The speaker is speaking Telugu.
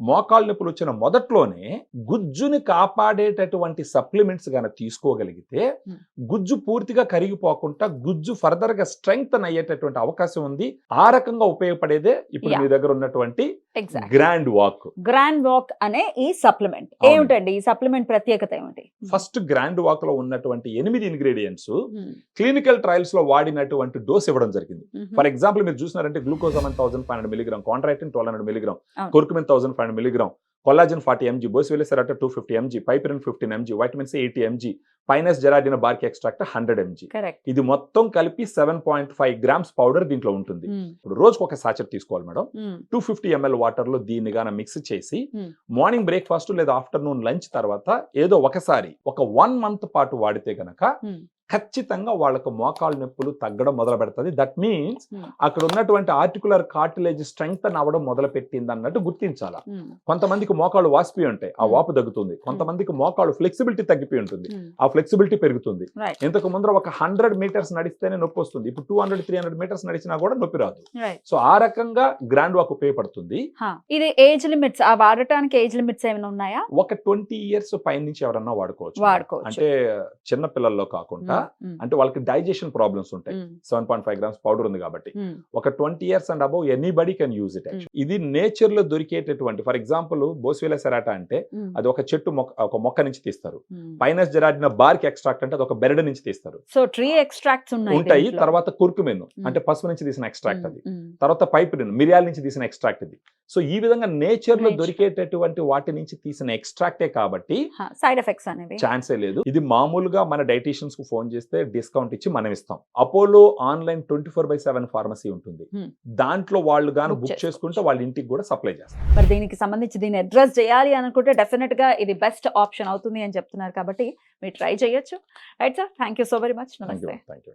మోకాళ్ళ నొప్పులు వచ్చిన మొదట్లోనే గుజ్జుని కాపాడేటటువంటి సప్లిమెంట్స్ గాన తీసుకోగలిగితే. గుజ్జు పూర్తిగా కరిగిపోకుండా గుజ్జు ఫర్దర్గా స్ట్రెంగ్త్ అయ్యేటటువంటి అవకాశం ఉంది ఆ రకంగా ఉపయోగపడేదే ఇప్పుడు. మీ దగ్గర ఉన్నటువంటి గ్రాండ్ వాక్ గ్రాండ్ వాక్ అనే ఈ సప్లిమెంట్. ఏమిటండి ఈ సప్లిమెంట్ ప్రత్యేకత ఏమిటి ఫస్ట్ గ్రాండ్ వాక్లో ఉన్నటువంటి ఎనిమిది ఇంగ్రీడియంట్స్ Hmm. క్లినికల్ ట్రయల్స్లో వాడినటువంటి డోస్ ఇవ్వడం జరిగింది. ఫర్ ఎగ్జాంపుల్ మీరు చూసినారంటే glucosamine thousand five hundred milligram chondroitin twelve hundred milligram. Curcumin thousand five hundred milligram collagen forty MG boswellia serrata two fifty MG piperine fifteen MG vitamin C eighty MG pinus gerardiana bark extract hundred MG ఇది మొత్తం కలిపి seven point five grams powder దీంట్లో ఉంటుంది. ఇప్పుడు రోజుకు ఒక సాచెట్ తీసుకోవాలి మేడం టూ ఫిఫ్టీ ఎంఎల్ వాటర్లో దీన్ని గాన మిక్స్ చేసి. మార్నింగ్ బ్రేక్ఫాస్ట్ లేదా ఆఫ్టర్నూన్ లంచ్ తర్వాత ఏదో ఒకసారి ఒక వన్ మంత్ పాటు వాడితే గనక. ఖచ్చితంగా వాళ్ళకు మోకాలు నొప్పులు తగ్గడం మొదలు పెడుతుంది దట్ మీన్స్ Hmm. అక్కడ ఉన్నటువంటి ఆర్టికులర్ కార్టిలేజ్ స్ట్రెంగ్త్ అవ్వడం మొదలు పెట్టింది అన్నట్టు గుర్తించాలా కొంతమందికి మోకాళ్ళు వాసిపోయి ఉంటాయి. ఆ Hmm. వాపు తగ్గుతుంది. కొంతమందికి మోకాళ్ళు ఫ్లెక్సిబిలిటీ తగ్గిపోయి ఉంటుంది. Hmm. ఆ ఫ్లెక్సిబిలిటీ పెరుగుతుంది. ఇంతకు ముందర ఒక హండ్రెడ్ మీటర్స్ నడిస్తేనే నొప్పి వస్తుంది. ఇప్పుడు two hundred three hundred metres నడిచినా కూడా నొప్పి రాదు. సో ఆ రకంగా గ్రాండ్ వాక్ ఉపయోగపడుతుంది. ఇది ఏజ్ లిమిట్స్ ఆ వాడటానికి ఏజ్ లిమిట్స్ ఏమైనా ఉన్నాయా? ఒక ట్వంటీ ఇయర్స్ పైన నుంచి ఎవరన్నా వాడుకోవచ్చు. అంటే చిన్న పిల్లల్లో కాకుండా Hmm. అంటే వాళ్ళకి డైజెషన్ ప్రాబ్లమ్స్ ఉంటాయి. Seven point five grams powder ఉంది కాబట్టి. ఒక twenty years and above anybody can use it. ఇది నేచర్లో దొరికేటటువంటి ఫర్ ఎగ్జాంపుల్ బోస్వేల సెరాటా అంటే. అది ఒక చెట్టు మొక్క ఒక మొక్క నుంచి తీస్తారు. పైనస్ జెరాడిన బార్క్ ఎక్స్ట్రాక్ట్ అంటే అది ఒక బెరడు నుంచి తీస్తారు సో ట్రీ ఎక్స్ట్రాక్ట్స్ ఉంటాయి. తర్వాత కుర్కుమెన్. అంటే పసుపు నుంచి తీసిన ఎక్స్ట్రాక్ట్. అది. తర్వాత పైపిరిన్ మిరియాల నుంచి తీసిన ఎక్స్ట్రాక్ట్ ఇది సో ఈ విధంగా నేచర్లో. దొరికేటటువంటి వాటి నుంచి తీసిన ఎక్స్ట్రాక్టే కాబట్టి సైడ్ ఎఫెక్ట్స్ అనేవి. ఛాన్సే లేదు. ఇది మామూలుగా మన డైటీషియన్స్కు ఫోన్ చేస్తే డిస్కౌంట్ ఇచ్చి మనం ఇస్తాం. Apollo online twenty four by seven pharmacy ఉంటుంది. దాంట్లో వాళ్ళు గాను బుక్. చేసుకుంటే. వాళ్ళ ఇంటికి కూడా సప్లై చేస్తారు మరి దీనికి సంబంధించి దీన్ని అడ్రస్ చేయాలి అనుకుంటే డెఫినెట్గా ఇది బెస్ట్ ఆప్షన్ అవుతుంది అని చెప్తున్నారు కాబట్టి మీరు ట్రై చేయొచ్చు. Right sir? Thank you so very much. నమస్తే. Thank you